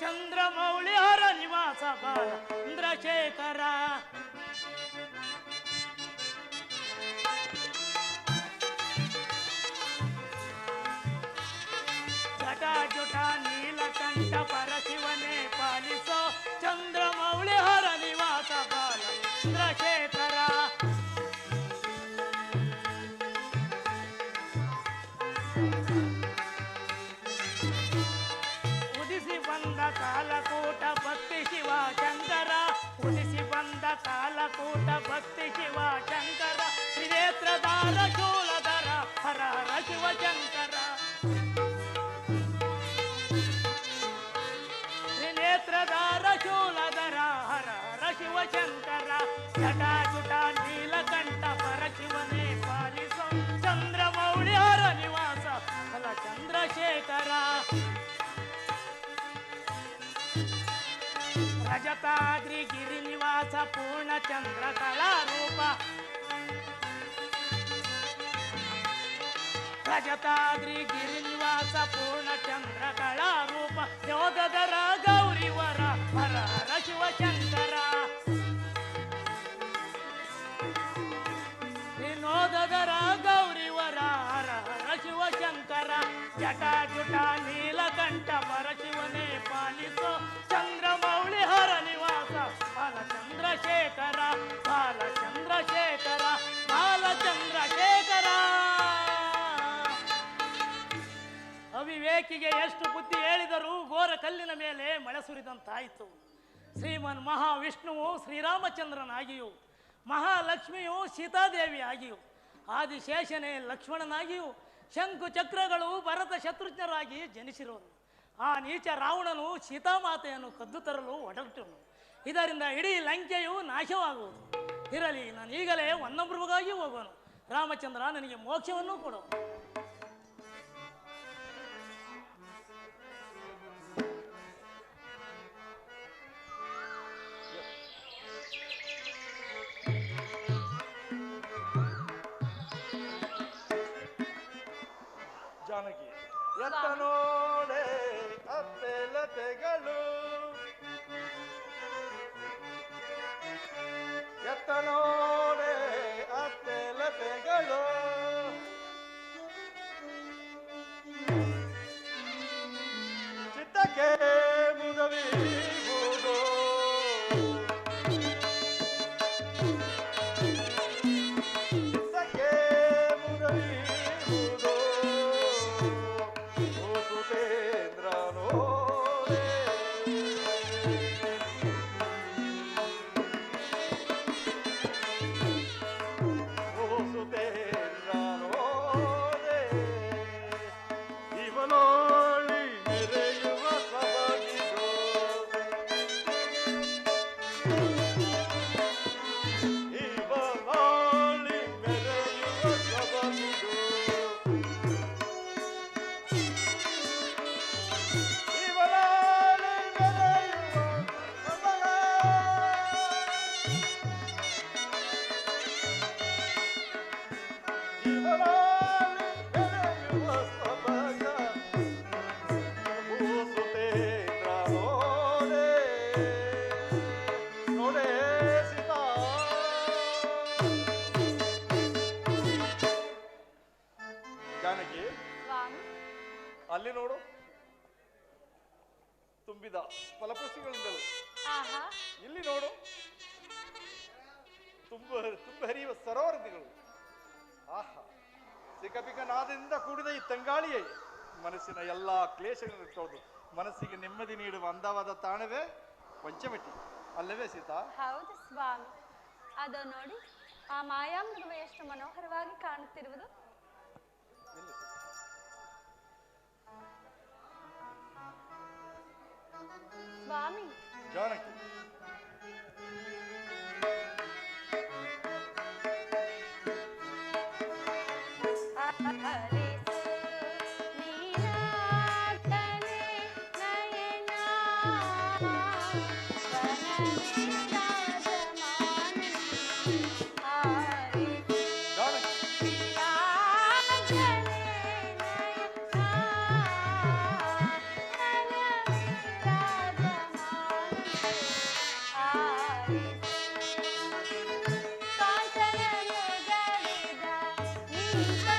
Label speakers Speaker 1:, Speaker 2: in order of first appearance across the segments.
Speaker 1: चंद्रमौली हर निवासा बाला इंद्रशेखरा शूलधरा हरा शिवशंकरा. त्रिनेत्रधार नीलकंठ पर हर निवास हला चंद्रशेखरा रजताद्री गिरिनिवास ರಜತಾದ್ರಿ ಗಿರಿ ನಿವಾಸ ಪೂರ್ಣ ಚಂದ್ರ ಕಲಾರೂಪ ಯೋಗದರ ಅವಿವೇಕಿಗೆ ಎಷ್ಟು ಬುದ್ಧಿ ಹೇಳಿದರೂ ಘೋರ ಕಲ್ಲಿನ ಮೇಲೆ ಮಳೆ ಸುರಿದಂತಾಯಿತು. ಶ್ರೀಮನ್ ಮಹಾವಿಷ್ಣುವು ಶ್ರೀರಾಮಚಂದ್ರನಾಗಿಯೂ, ಮಹಾಲಕ್ಷ್ಮಿಯು ಸೀತಾದೇವಿಯಾಗಿಯೂ, ಆದಿಶೇಷನೇ ಲಕ್ಷ್ಮಣನಾಗಿಯೂ ಶಂಕು ಚಕ್ರಗಳು ಭರತ ಶತ್ರುಜ್ಞರಾಗಿ ಜನಿಸಿರೋನು. ಆ ನೀಚ ರಾವಣನು ಸೀತಾಮಾತೆಯನ್ನು ಕದ್ದು ತರಲು ಒಡಟನು ಇದರಿಂದ ಇಡೀ ಲಂಕೆಯು ನಾಶವಾಗುವುದು. ಇರಲಿ ನಾನು ಈಗಲೇ ಒನ್ನೊಬ್ಬರಿಗಾಗಿ ಹೋಗೋನು. ರಾಮಚಂದ್ರ, ನನಗೆ ಮೋಕ್ಷವನ್ನು ಕೊಡು.
Speaker 2: ಜಾನಕಿ ಎತ್ತ ನೋಡೆ ಅತ್ತೆಲತೆಗಳು ಎತ್ತ ನೋಡೆ ಅತ್ತೆಲತೆಗಳು ಚಿತ್ತಕ್ಕೆ ಮುದವಿಗುವುದು ಸಿಕಪಿಕ ನಾದದಿಂದ ಕೂಡಿದ ಈ ತಂಗಾಳಿಯೇ ಮನಸ್ಸಿನ ಎಲ್ಲ ಕ್ಲೇಶಗಳನ್ನು ತೊಳೆದು ಮನಸ್ಸಿಗೆ ನೆಮ್ಮದಿ ನೀಡುವ ಅಂದವಾದ ತಾಣವೇ ಪಂಚಮಟ್ಟಿ ಅಲ್ಲವೇ ಸೀತಾ?
Speaker 3: ಹೌದು ಸ್ವಾಮಿ. ಅದು ನೋಡಿ ಆ ಮಾಯಾಮೃಗವು ಎಷ್ಟು ಮನೋಹರವಾಗಿ ಕಾಣುತ್ತಿರುವುದು. ಸ್ವಾಮಿ.
Speaker 2: ಜಾನಕಿ.
Speaker 3: ನೀ ಕಂಡು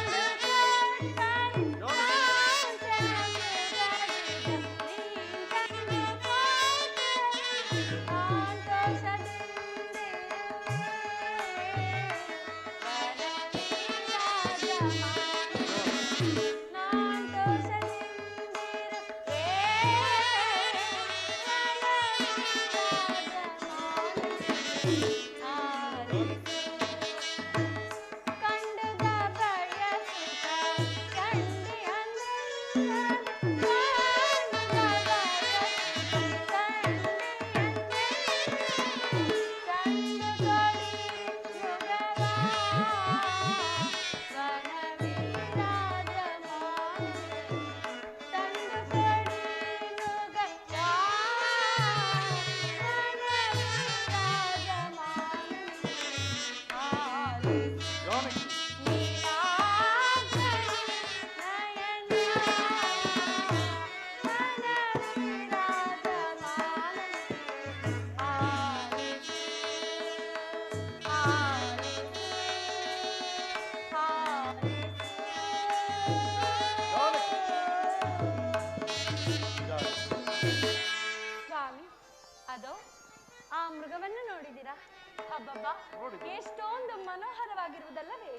Speaker 3: ಎಷ್ಟೊಂದು ಮನೋಹರವಾಗಿರುವುದಲ್ಲವೇ?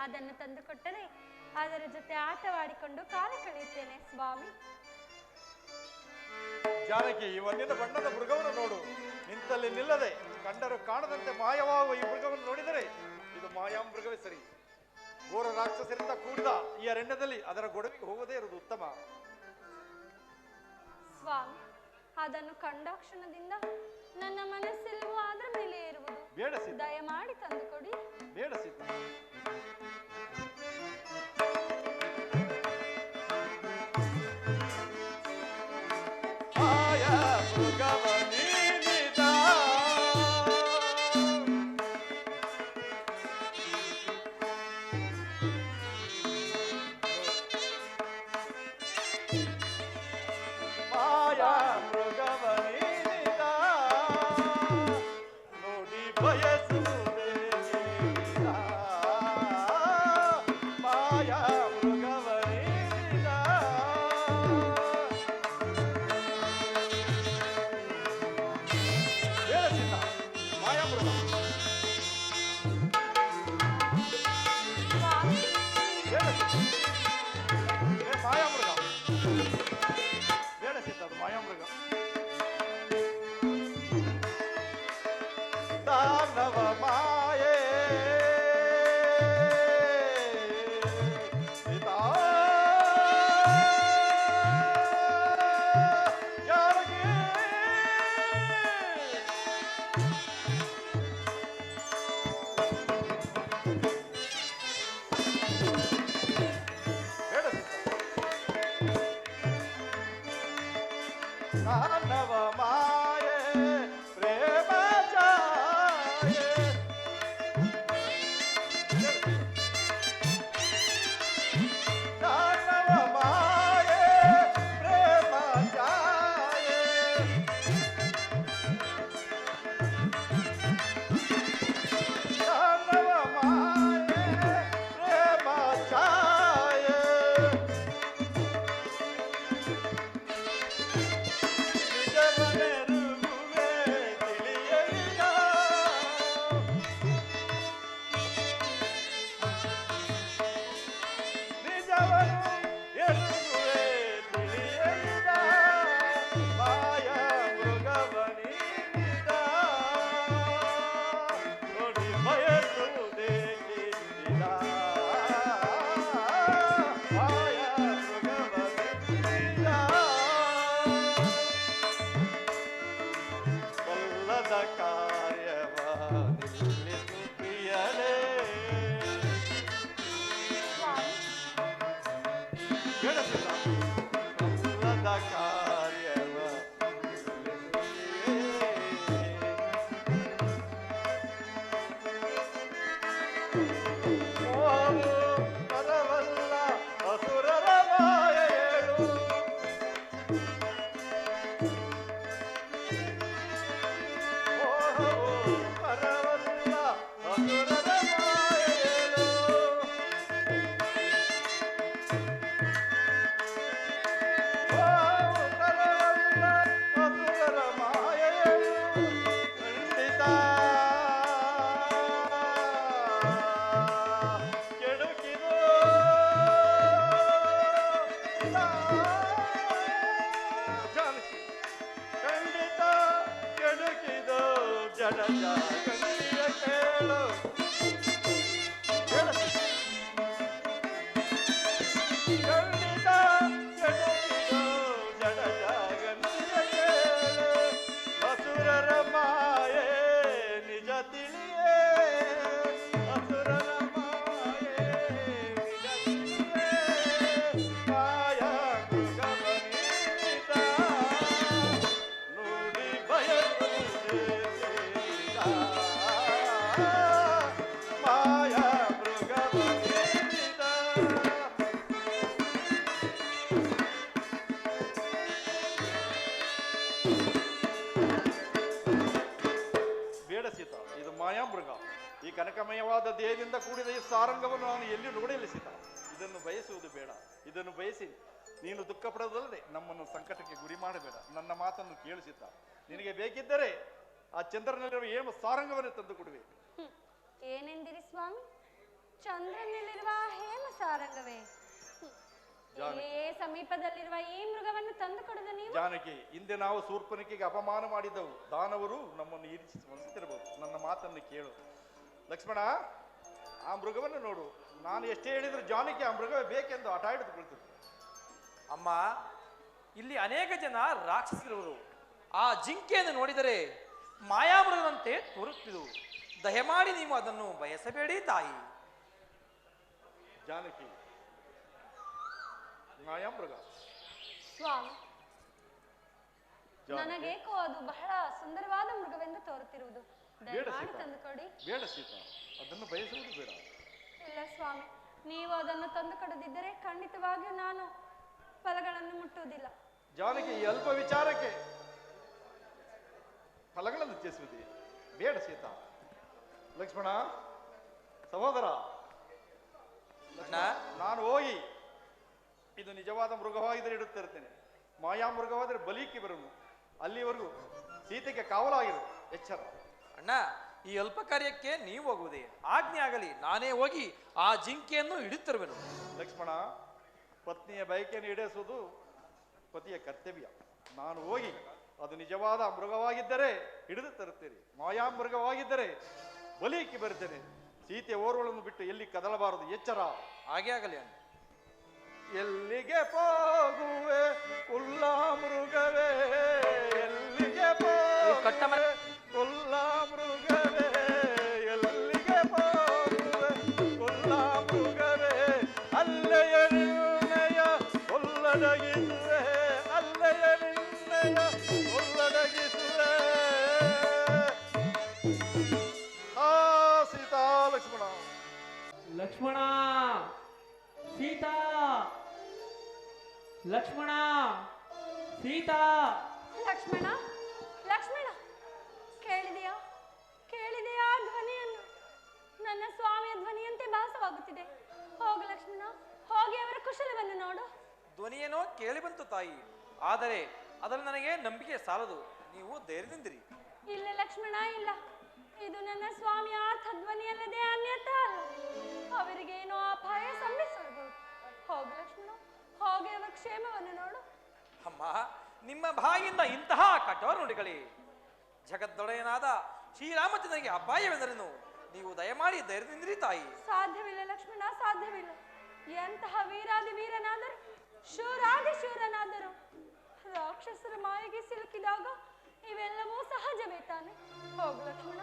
Speaker 3: ಅದನ್ನು ತಂದುಕೊಟ್ಟರೆ ಅದರ ಜೊತೆ ಆಟವಾಡಿಕೊಂಡು ಕಾಲ ಕಳೆಯುತ್ತೇನೆ ಸ್ವಾಮಿ.
Speaker 2: ಜಾನಕಿ ಈ ಒಂದಿನ ಬಣ್ಣದ ಮೃಗವನ್ನು ನೋಡು. ನಿಂತಲ್ಲಿ ನಿಲ್ಲದೆ ಕಂಡರು ಕಾಣದಂತೆ ಮಾಯವಾಗುವ ಈ ಮೃಗವನ್ನು ನೋಡಿದರೆ ಇದು ಮಾಯಾ ಮೃಗವೇ ಸರಿ. ಘೋರ ರಾಕ್ಷಸರಿಂದ ಕೂಡಿದ ಈ ಅರಣ್ಯದಲ್ಲಿ ಅದರ ಗೊಡವಿಗೆ ಹೋಗದೇ ಇರುವುದು ಉತ್ತಮ.
Speaker 3: ಸ್ವಾಮಿ ಅದನ್ನು ಕಂಡಾಕ್ಷಣದಿಂದ ನನ್ನ ಮನಸ್ಸೆಲ್ಲವೂ ಅದರ ಮೇಲೆ ಇರುವುದು
Speaker 2: ಬೇಡ ಸೀತ
Speaker 3: ದಯಮಾಡಿ ತಂದುಕೊಡಿ.
Speaker 2: ಬೇಡ ಸೀತ ಸೀತಾ ಕನಕಮಯವಾದ ದೇಹದಿಂದ ಕೂಡಿದ ಈ ಸಾರಂಗವನ್ನು ನಾನು ಎಲ್ಲಿ ನೋಡಿಲ್ಲ ಸೀತ ಇದನ್ನು ಬಯಸುವುದು ಬೇಡ. ಇದನ್ನು ಬಯಸಿ ನೀನು ದುಃಖ ಪಡೋದಲ್ಲದೆ ನಮ್ಮನ್ನು ಸಂಕಟಕ್ಕೆ ಗುರಿ ಮಾಡಬೇಡ. ನನ್ನ ಮಾತನ್ನು ಕೇಳಿಸಿದ್ದ. ನಿನಗೆ ಬೇಕಿದ್ದರೆ ಆ ಚಂದ್ರನಲ್ಲಿರುವ ಏನು ಸಾರಂಗವನ್ನು ತಂದು ಕೊಡುವೆ.
Speaker 3: ಏನೆಂದಿರಿ ಸ್ವಾಮಿ? ಚಂದ್ರನಲ್ಲಿರುವ ಹೇಮ ಸಾರಂಗವೇ. ಸಮೀಪದಲ್ಲಿರುವ ಈ ಮೃಗವನ್ನು ತಂದು ಕೊಡದ ನೀವು?
Speaker 2: ಜಾನಕಿ ಹಿಂದೆ ನಾವು ಸೂರ್ಪನಿಕೆಗೆ ಅಪಮಾನ ಮಾಡಿದ್ದವು ದಾನವರು ನಮ್ಮನ್ನು ಈರಿಸಿ ನನ್ನ ಮಾತನ್ನು ಕೇಳು. ಲಕ್ಷ್ಮಣ ಆ ಮೃಗವನ್ನು ನೋಡು. ನಾನು ಎಷ್ಟೇ ಹೇಳಿದ್ರು ಜಾನಕಿ ಆ ಮೃಗವೇ ಬೇಕೆಂದು ಆಟ ಹಿಡಿದು ಕುಳಿತು
Speaker 4: ಅಮ್ಮ ಇಲ್ಲಿ ಅನೇಕ ಜನ ರಾಕ್ಷಸರು ಆ ಜಿಂಕೆಯನ್ನು ನೋಡಿದರೆ ಮಾಯಾಮೃಗದಂತೆ ತೋರುತ್ತಿದ್ದು. ದಯಮಾಡಿ ನೀವು ಅದನ್ನು ಬಯಸಬೇಡಿ ತಾಯಿ.
Speaker 2: ಜಾನಕಿ ಮಾಯಾಮೃಗ.
Speaker 3: ಸ್ವಾಮಿ ನನಗೇಕೋ ಅದು ಬಹಳ ಸುಂದರವಾದ ಮೃಗವೆಂದು ತೋರುತ್ತಿರುವುದು.
Speaker 2: ಬೇಡ ಸೀತಾ.
Speaker 3: ತಂದು ಕೊಡಿ
Speaker 2: ಬೇಡ ಸೀತಾ. ಅದನ್ನು ಬಯಸುವುದು ಬೇಡ.
Speaker 3: ಇಲ್ಲ ಸ್ವಾಮಿ ನೀವು ಅದನ್ನು ತಂದು ಕೊಡದಿದ್ದರೆ ಖಂಡಿತವಾಗಿಯೂ ನಾನು ಫಲಗಳನ್ನು ಮುಟ್ಟುವುದಿಲ್ಲ.
Speaker 2: ಜಾನಕಿ ಈ ಅಲ್ಪ ವಿಚಾರಕ್ಕೆ ಫಲಗಳನ್ನು ತ್ಯಜಿಸುವುದೇ ಬೇಡ ಸೀತಾ. ಲಕ್ಷ್ಮಣ ಸಹೋದರ. ನಾನು ಹೋಗಿ ಇದು ನಿಜವಾದ ಮೃಗವಾಗಿದ್ದರೆ ಇಡುತ್ತಿರ್ತೇನೆ ಮಾಯಾ ಮೃಗವಾದರೆ ಬಲಿಕ್ಕೆ ಬರುನು. ಅಲ್ಲಿವರೆಗೂ ಸೀತೆಗೆ ಕಾವಲಾಗಿರು. ಎಚ್ಚರ.
Speaker 4: ಅಣ್ಣ ಈ ಅಲ್ಪ ಕಾರ್ಯಕ್ಕೆ ನೀವು ಹೋಗುವುದೇ? ಆಜ್ಞೆ ಆಗಲಿ ನಾನೇ ಹೋಗಿ ಆ ಜಿಂಕೆಯನ್ನು ಹಿಡಿತಿರುವೆನು.
Speaker 2: ಲಕ್ಷ್ಮಣ ಪತ್ನಿಯ ಬಯಕೆಯನ್ನು ಈಡೇರಿಸುವುದು ಪತಿಯ ಕರ್ತವ್ಯ. ನಾನು ಹೋಗಿ ಅದು ನಿಜವಾದ ಮೃಗವಾಗಿದ್ದರೆ ಹಿಡಿದು ತರುತ್ತೇನೆ. ಮಾಯಾ ಮೃಗವಾಗಿದ್ದರೆ ಬಲಿಕ್ಕೆ ಬರುತ್ತೇನೆ. ಸೀತೆ ಓರ್ವಳನ್ನು ಬಿಟ್ಟು ಎಲ್ಲಿ ಕದಲಬಾರದು? ಎಚ್ಚರ.
Speaker 4: ಹಾಗೆ ಆಗಲಿ ಅಣ್ಣ.
Speaker 2: ಎಲ್ಲಿಗೆ ಹೋಗುವೆ? ಉಲ್ಲಾ ಮೃಗವೇ ಎಲ್ಲಿಗೆ ಹೋಗುವೆ ಲಕ್ಷ್ಮಣ
Speaker 5: ಸೀತಾ ಲಕ್ಷ್ಮಣ ಸೀತಾ.
Speaker 3: ಲಕ್ಷ್ಮಣ ಲಕ್ಷ್ಮಣ ಕೇಳಿದೆಯಾ? ಕೇಳಿದೆಯಾ ಧ್ವನಿಯನ್ನು? ನನ್ನ ಸ್ವಾಮಿಯ ಧ್ವನಿಯಂತೆ ಭಾಸವಾಗುತ್ತಿದೆ. ಹೋಗ ಲಕ್ಷ್ಮಣ ಹೋಗಿ ಅವರ ಕುಶಲವನ್ನು ನೋಡು.
Speaker 4: ಧ್ವನಿಯೇನೋ ಕೇಳಿ ಬಂತು ತಾಯಿ. ಆದರೆ ಅದರ ನನಗೆ ನಂಬಿಕೆ ಸಾಲದು. ನೀವು ಧೈರ್ಯದಿಂದಿರಿ.
Speaker 3: ಇಲ್ಲ ಲಕ್ಷ್ಮಣ ಇಲ್ಲ. ಇದು ನನ್ನ ಸ್ವಾಮಿಯ ಅರ್ಥ ಧ್ವನಿಯಲ್ಲದೆ ಅನ್ಯಥ ಅಲ್ಲ. ಅವರಿಗೇನೋ ಅಪಾಯ ಸಂಭವಿಸಬಹುದು. ಹೋಗ ಲಕ್ಷ್ಮಣ ಹೋಗಿ ಅವರ ಕ್ಷೇಮವನ್ನು ನೋಡು.
Speaker 4: ಅಮ್ಮ ನಿಮ್ಮ ಬಾಯಿಂದ ಇಂತಹ ಕಠೋರ ನುಡಿಗಳಿ. ಜಗದ್ದೊಡೆಯನಾದ ಶ್ರೀರಾಮಚಂದ್ರನಿಗೆ ಅಪಾಯವೆಂದರೇನು? ನೀವು ದಯಮಾಡಿ ಧೈರ್ಯದಿಂದಿರಿ ತಾಯಿ.
Speaker 3: ಸಾಧ್ಯವಿಲ್ಲ ಲಕ್ಷ್ಮಣ ಸಾಧ್ಯವಿಲ್ಲ. ಎಂತಹ ವೀರಾದಿ ವೀರನಾದರು ಶೂರಾದಿ ಶೂರನಾದರು ರಾಕ್ಷಸರ ಮಾಯಿಗೆ ಸಿಲುಕಿದಾಗ ಇವೆಲ್ಲವೂ ಸಹಜವೇ ತಾನೆ. ಹೋಗು ಲಕ್ಷ್ಮಣ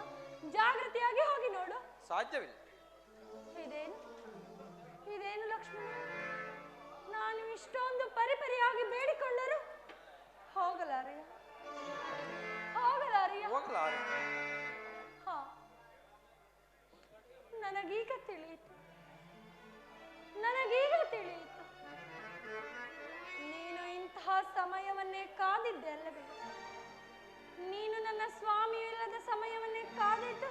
Speaker 3: ಜಾಗೃತಿಯಾಗಿ ಹೋಗಿ ನೋಡು.
Speaker 4: ಸಾಧ್ಯವಿಲ್ಲ.
Speaker 3: ಇದೇನು ಇದೇನು ಲಕ್ಷ್ಮಣ ನಾನು ಇಷ್ಟೊಂದು ಪರಿಪರಿಯಾಗಿ ಬೇಡಿಕೊಂಡರು ಹೋಗಲಾರೆಯ? ಹೋಗಲಾರೆಯ?
Speaker 4: ಹೋಗಲಾರೆ
Speaker 3: ಹಾ ನನಗೀಗ ತಿಳಿಯಿತು. ನನಗೀಗ ತಿಳಿಯಿತು. ನೀನು ಇಂತಹ ಸಮಯವನ್ನೇ ಕಾದಿದ್ದೆ ಅಲ್ಲವೇ? ನೀನು ನನ್ನ ಸ್ವಾಮಿ ಇಲ್ಲದ ಸಮಯವನ್ನೇ ಕಾದಿದ್ದು?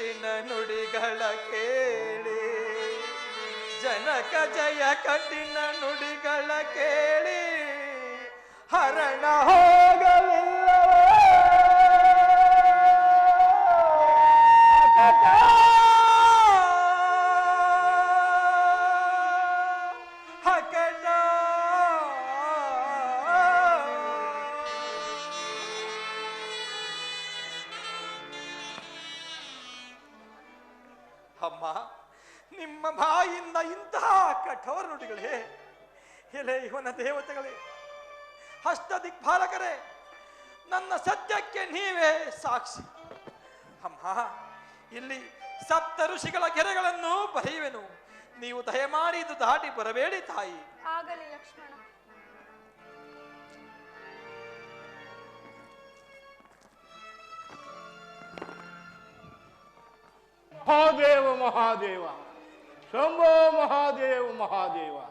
Speaker 4: ಕಠಿಣ ನುಡಿಗಳ ಕೇಳಿ. ಜನಕ ಜಯ ಕಠಿಣ ನುಡಿಗಳ ಕೇಳಿ. ಹರಣ ಹಕಟ ನಿಮ್ಮ ಬಾಯಿಂದ ಇಂತಹ ಕಠೋರ ನುಡಿಗಳೇ ಎಲೆ ಇವನ ದೇವತೆಗಳೇ ಹಸ್ತ ದಿಗ್ಭಾಲಕರೇ ನನ್ನ ಸತ್ಯಕ್ಕೆ ನೀವೇ ಸಾಕ್ಷಿ. ಅಮ್ಮ ಇಲ್ಲಿ ಸಪ್ತ ಋಷಿಗಳ ಗೆರೆಗಳನ್ನು ಬರೆಯುವೆನು. ನೀವು ದಯಮಾಡಿ ಇದು ದಾಟಿ ಬರಬೇಡಿ ತಾಯಿ.
Speaker 3: ಆಗಲಿ ಲಕ್ಷ್ಮಣ.
Speaker 6: ಮಹಾದೇವ ಮಹಾದೇವ. शंभो महादेव महादेवा।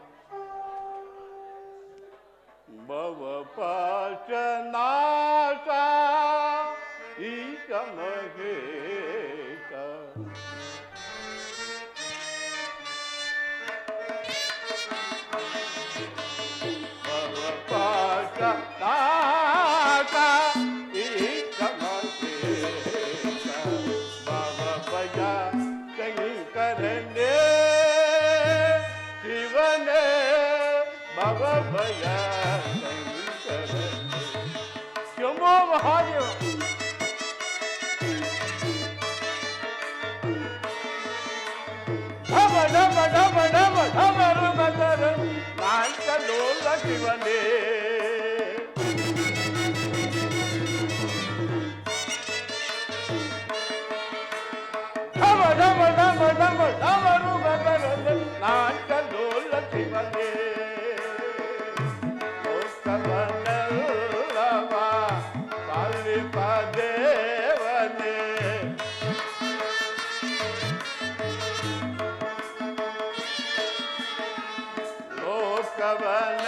Speaker 6: भव पाचनाशा ई समहे ಲೋಕವನವ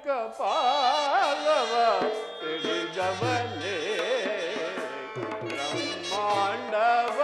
Speaker 6: ಕರದಿಕ ಪಾಲವ ತಿಳಿದವನೇ ಬ್ರಹ್ಮಾಂಡವತ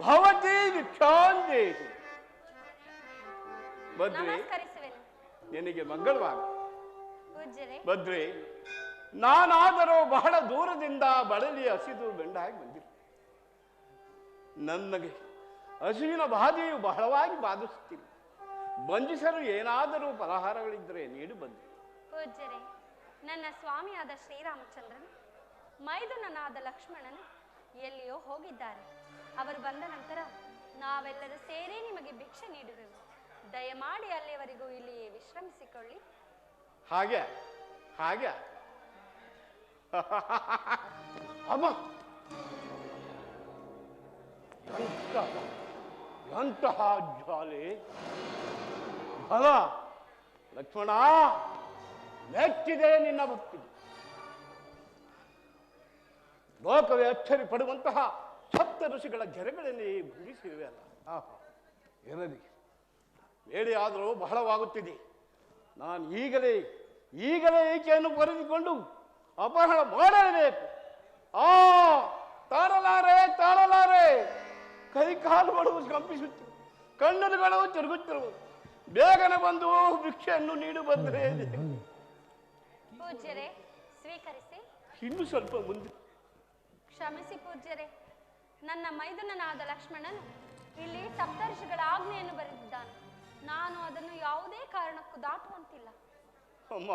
Speaker 3: ಭವತಿ
Speaker 6: ನಿನಗೆ ಮಂಗಳವಾರ. ಬದ್ರಿ ನಾನಾದರೂ ಬಹಳ ದೂರದಿಂದ ಬಳಲಿ ಹಸಿದು ಬೆಂಡಾಗಿ ಬಂದಿರು. ನನಗೆ ಹಸುವಿನ ಬಾಧೆಯು ಬಹಳವಾಗಿ ಬಾಧಿಸುತ್ತಿಲ್ಲ ಬಂಧಿಸಲು ಏನಾದರೂ ಪಲಹಾರಗಳಿದ್ದರೆ ನೀಡಿ ಬಂದೆ
Speaker 3: ಪೂಜ್ಯರೇ ನನ್ನ ಸ್ವಾಮಿಯಾದ ಶ್ರೀರಾಮಚಂದ್ರನು ಮೈದುನನಾದ ಲಕ್ಷ್ಮಣನು ಎಲ್ಲಿಯೋ ಹೋಗಿದ್ದಾರೆ. ಅವರು ಬಂದ ನಂತರ ನಾವೆಲ್ಲರೂ ಸೇರಿ ನಿಮಗೆ ಭಿಕ್ಷೆ ನೀಡುವೆವು ದಯಮಾಡಿ ಅಲ್ಲಿಯವರೆಗೂ ಇಲ್ಲಿಯೇ ವಿಶ್ರಮಿಸಿಕೊಳ್ಳಿ.
Speaker 6: ಹಾಗೆ ಹಾಗೆ. ಅಮ್ಮ! ಎಂತಹ ಜಾಲಿ ಜ್ವಾಲೆ. ಫಲ ಲಕ್ಷ್ಮಣ ಮೆಚ್ಚಿದೆ ನಿನ್ನ ಭಕ್ತಿ ಲೋಕವೇ ಅಚ್ಚರಿ ಪಡುವಂತಹ ಸಪ್ತ ಋಷಿಗಳ ಗೆರೆಗಳಲ್ಲಿ ಭುಗಿಸಿವೆ ಅಲ್ಲ. ಇರಲಿ. ಬೇಡಿ ಆದರೂ ಬಹಳವಾಗುತ್ತಿದೆ. ನಾನು ಈಗಲೇ ಈಗಲೇ ಈಕೆಯನ್ನು ಬರೆದುಕೊಂಡು ಅಪಹರಣ ಮಾಡಲೇಬೇಕು. ಆ ತಾಳಲಾರೆ ತಾಳಲಾರೆ ಕೈ ಕಾಲುಗಳು ಕಂಪಿಸುತ್ತಿವೆ ಕಣ್ಣುಗಳು ತಿರುಗುತ್ತಿರುವುದು ಬೇಗನೆ ಬಂದು ಭಿಕ್ಷೆಯನ್ನು ನೀಡು ಬಂದರೆ
Speaker 3: ಪೂಜ್ಯರೇ ಸ್ವೀಕರಿಸಿ.
Speaker 6: ಇನ್ನು ಸ್ವಲ್ಪ ಮುಂದೆ.
Speaker 3: ಕ್ಷಮಿಸಿ ಪೂಜ್ಯರೇ ನನ್ನ ಮೈದುನನಾದ ಲಕ್ಷ್ಮಣನು ಇಲ್ಲಿ ಸಪ್ತರ್ಷಿಗಳ ಆಜ್ಞೆಯನ್ನು ಬರೆದಿದ್ದಾನೆ. ನಾನು ಅದನ್ನು ಯಾವುದೇ ಕಾರಣಕ್ಕೂ ದಾಟುವಂತಿಲ್ಲ.
Speaker 6: ಅಮ್ಮ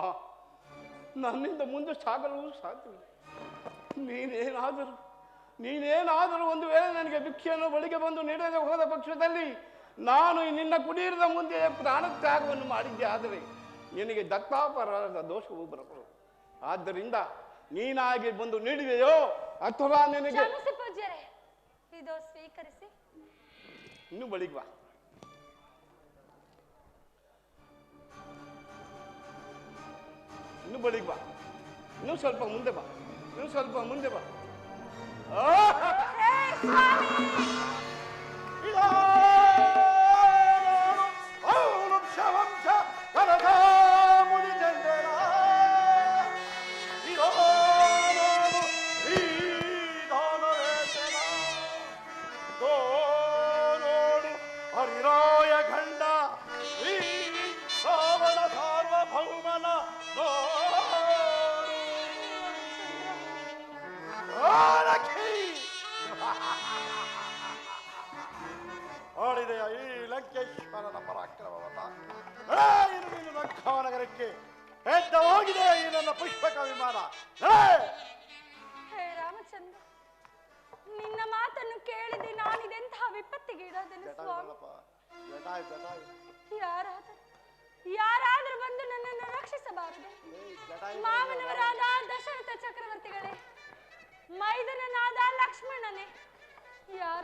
Speaker 6: ನನ್ನಿಂದ ಮುಂದೆ ಸಾಗಲು ಸಾಧ್ಯವಿಲ್ಲ. ನೀನೇನಾದರೂ ನೀನೇನಾದರೂ ಒಂದು ವೇಳೆ ನನಗೆ ಭಿಕ್ಷೆಯನ್ನು ಬಳಿಗೆ ಬಂದು ನೀಡದೆ ಹೋದ ಪಕ್ಷದಲ್ಲಿ ನಾನು ನಿನ್ನ ಕುಡೀರದ ಮುಂದೆ ಪ್ರಾಣತ್ಯಾಗವನ್ನು ಮಾಡಿದ್ದೆ ಆದರೆ ನಿನಗೆ ದತ್ತಾಪರಾಧದ ದೋಷವು ಬರಬಹುದು. ಆದ್ದರಿಂದ ನೀನಾಗಿ ಬಂದು ನೀಡಿದೆಯೋ ಅಥವಾ ನಿನಗೆ
Speaker 3: ಇದು ಸ್ವೀಕರಿಸಿ.
Speaker 6: ಇನ್ನು ಬಳಿಗೆ ಬಾ. ಇನ್ನು ಬಳಿಗೆ ಬಾ. ಇನ್ನು ಸ್ವಲ್ಪ ಮುಂದೆ ಬಾ. ಇನ್ನು ಸ್ವಲ್ಪ ಮುಂದೆ ಬಾ. ಆ!
Speaker 7: ಹರಿರಾಯ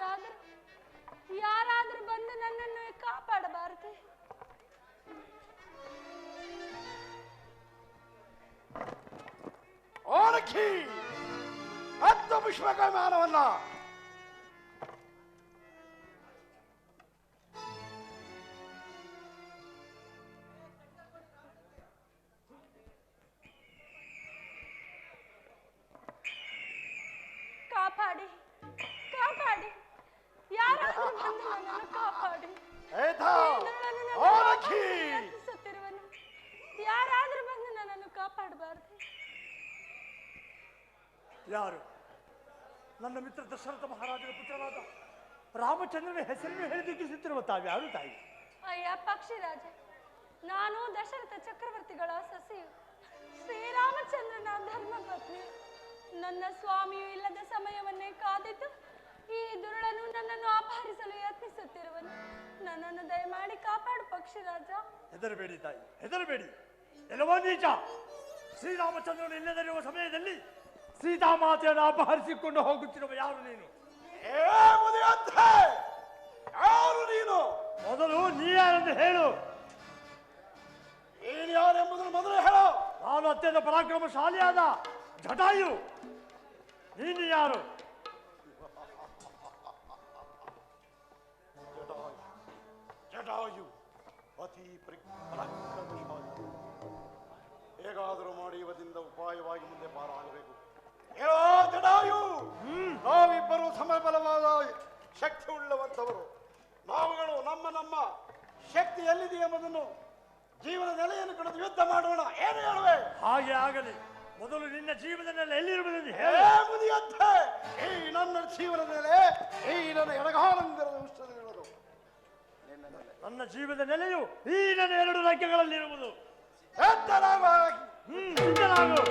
Speaker 3: ಯಾರಾದರೂ ಯಾರಾದರೂ ಬಂದು ನನ್ನನ್ನು ಕಾಪಾಡಬಾರದೆ.
Speaker 7: ಆರಖಿ ಹತ್ತು ಪುಷ್ಪಕ ವಿಮಾನವನ್ನ
Speaker 8: ದಶರಥ ಮಹಾರಾಜನ ಪುತ್ರವಾದ ರಾಮಚಂದ್ರನ ಹೆಸರನ್ನು ಹೇಳಿದಿರಿಸುತ್ತಿರುವ ತಾವ್ಯಾರು ತಾಯಿ?
Speaker 3: ಅಯ್ಯ ಪಕ್ಷಿರಾಜ ನಾನು ದಶರಥ ಚಕ್ರವರ್ತಿಗಳ ಸಸಿಯು. ಶ್ರೀರಾಮಚಂದ್ರನ ಧರ್ಮಪತ್ನಿ. ನನ್ನ ಸ್ವಾಮಿಯು ಇಲ್ಲದ ಸಮಯವನ್ನೇ ಕಾದಿದ್ದು ಈ ದುರುಳನು ನನ್ನನ್ನು ಅಪಹರಿಸಲು ಯತ್ನಿಸುತ್ತಿರುವನು. ನನ್ನನ್ನು ದಯಮಾಡಿ ಕಾಪಾಡು ಪಕ್ಷಿರಾಜ
Speaker 8: ಹೆದರಬೇಡಿ ತಾಯಿ ಹೆದರಬೇಡಿ. ಎಲ್ಲವೋ ನೀಚ ಶ್ರೀರಾಮಚಂದ್ರನು ಇಲ್ಲದಿರುವ ಸಮಯದಲ್ಲಿ ಸೀತಾಮಾತೆಯನ್ನು ಅಪಹರಿಸಿಕೊಂಡು ಹೋಗುತ್ತಿರುವ ಯಾರು ನೀನು?
Speaker 7: ಏ ಮುದಿಯಂತೆ ಯಾರು ನೀನು?
Speaker 8: ಮೊದಲು ನೀ ಯಾರೆಂದು ಹೇಳು.
Speaker 7: ನೀನು ಯಾರೆಂಬುದನ್ನು ಮೊದಲು ಹೇಳು.
Speaker 8: ನಾನು ಅತ್ಯಂತ ಪರಾಕ್ರಮಶಾಲಿಯಾದ ಜಟಾಯು. ನೀನು ಯಾರು?
Speaker 7: ಜಟಾಯು. ಅತಿ ಪ್ರಿ- ಪರಾಕ್ರಮಶಾಲಿ. ಹೇಗಾದರೂ ಮಾಡಿ ಇವದಿಂದ ಉಪಾಯವಾಗಿ ಮುಂದೆ ಪಾರಾಗಬೇಕು. ಹೇಳೋ ಜಡಾಯು ನಾವಿಬ್ಬರು ಸಮಬಲವಾದ ಶಕ್ತಿ ಉಳ್ಳವಂಥವರು ನಾವುಗಳು ನಮ್ಮ ನಮ್ಮ ಶಕ್ತಿ ಎಲ್ಲಿದೆ ಎಂಬುದನ್ನು ಜೀವನ ನೆಲೆಯನ್ನು ಕಡಿದು ಯುದ್ಧ ಮಾಡೋಣ. ಏನು ಹೇಳುವೆ?
Speaker 3: ಹಾಗೆ ಆಗಲಿ. ಮೊದಲು ನಿನ್ನ ಜೀವನದಲ್ಲಿ ಎಲ್ಲಿರುವುದೆಂದು
Speaker 7: ಹೇ
Speaker 3: ಹೇಳು.
Speaker 7: ಮುದಿಯಂತೆ ಈ ನನ್ನ ಜೀವನದ ನೆಲೆ ಈ ನನ್ನ ಎಡಗಾಲಂಗರದ ಉಷ್ಣದಲ್ಲಿರುವುದು ನಿನ್ನ ನೆಲೆ.
Speaker 3: ನನ್ನ ಜೀವದ ನೆಲೆಯು ಈ ನನ್ನ ಎರಡು ರಾಜ್ಯಗಳಲ್ಲಿರುವುದು
Speaker 7: ಎತ್ತರವಾಗಿ
Speaker 3: ಹ್ಮ್ ಸಿದ್ಧನಾಗು.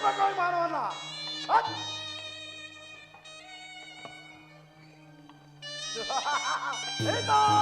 Speaker 7: जीवा कोई ए तो